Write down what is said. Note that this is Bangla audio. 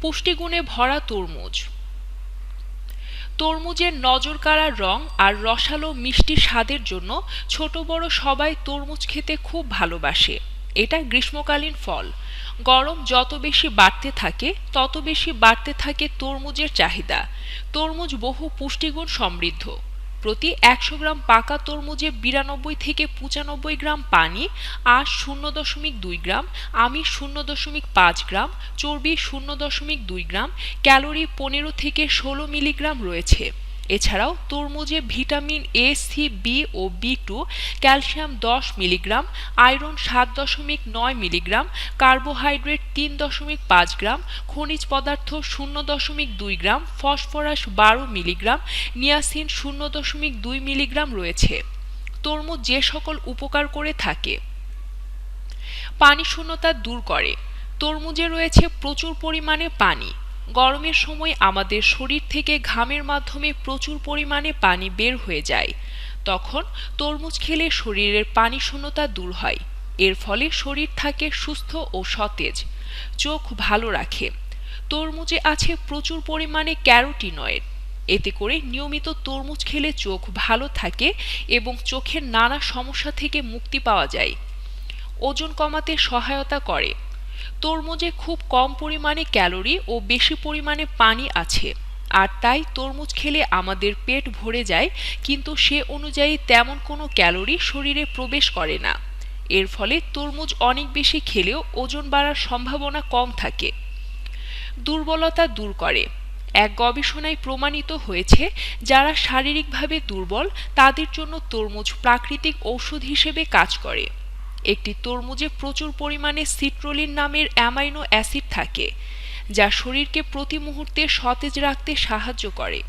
পুষ্টিগুণে ভরা তরমুজ। তরমুজের নজরকাড়া রং আর রসালো মিষ্টি স্বাদের জন্য ছোট বড় সবাই তরমুজ খেতে খুব ভালোবাসে। এটা গ্রীষ্মকালীন ফল। গরম যত বেশি বাড়তে থাকে, তত বেশি বাড়তে থাকে তরমুজের চাহিদা। তরমুজ বহু পুষ্টিগুণ সমৃদ্ধ। প্রতি একশো গ্রাম পাকা তরমুজে বিরানব্বই থেকে পঁচানব্বই গ্রাম পানি আর শূন্য দশমিক দুই গ্রাম আমি শূন্য দশমিক পাঁচ গ্রাম, চর্বি শূন্য দশমিক দুই গ্রাম, ক্যালোরি পনেরো থেকে ষোলো মিলিগ্রাম রয়েছে। এছাড়াও তরমুজে ভিটামিন এ সি বি ও বি টু ক্যালসিয়াম দশ মিলিগ্রাম, আয়রন সাত দশমিক নয় মিলিগ্রাম, কার্বোহাইড্রেট তিন দশমিক পাঁচ গ্রাম, খনিজ পদার্থ শূন্য দশমিক দুই গ্রাম, ফসফরাস বারো মিলিগ্রাম, নিয়াসিন শূন্য দশমিক দুই মিলিগ্রাম রয়েছে। তরমুজ যে সকল উপকার করে থাকে। পানি শূন্যতা দূর করে। তরমুজে রয়েছে প্রচুর পরিমাণে পানি। গরমের সময় আমাদের শরীর থেকে ঘামের মাধ্যমে প্রচুর পরিমাণে পানি বের হয়ে যায়। তখন তরমুজ খেলে শরীরের পানি শূন্যতা দূর হয়। এর ফলে শরীর থাকে সুস্থ ও সতেজ। চোখ ভালো রাখে। তরমুজে আছে প্রচুর পরিমাণে ক্যারোটিনয়েড। এতে করে নিয়মিত তরমুজ খেলে চোখ ভালো থাকে এবং চোখের নানা সমস্যা থেকে মুক্তি পাওয়া যায়। ওজন কমাতে সহায়তা করে। তরমুজে খুব কম পরিমাণে ক্যালোরি ও বেশি পরিমাণে পানি আছে। আর তাই তরমুজ খেলে আমাদের পেট ভরে যায়, কিন্তু সে অনুযায়ী তেমন কোনো ক্যালোরি শরীরে প্রবেশ করে না। এর ফলে তরমুজ অনেক বেশি খেলেও ওজন বাড়ার সম্ভাবনা কম থাকে। দুর্বলতা দূর করে। এক গবেষণায় প্রমাণিত হয়েছে, যারা শারীরিকভাবে দুর্বল, তাদের জন্য তরমুজ প্রাকৃতিক ঔষধ হিসেবে কাজ করে। একটি তরমুজে প্রচুর পরিমাণে সিট্রোলিন নামের অ্যামাইনো অ্যাসিড থাকে, যা শরীরকে প্রতি মুহূর্তে সতেজ রাখতে সাহায্য করে।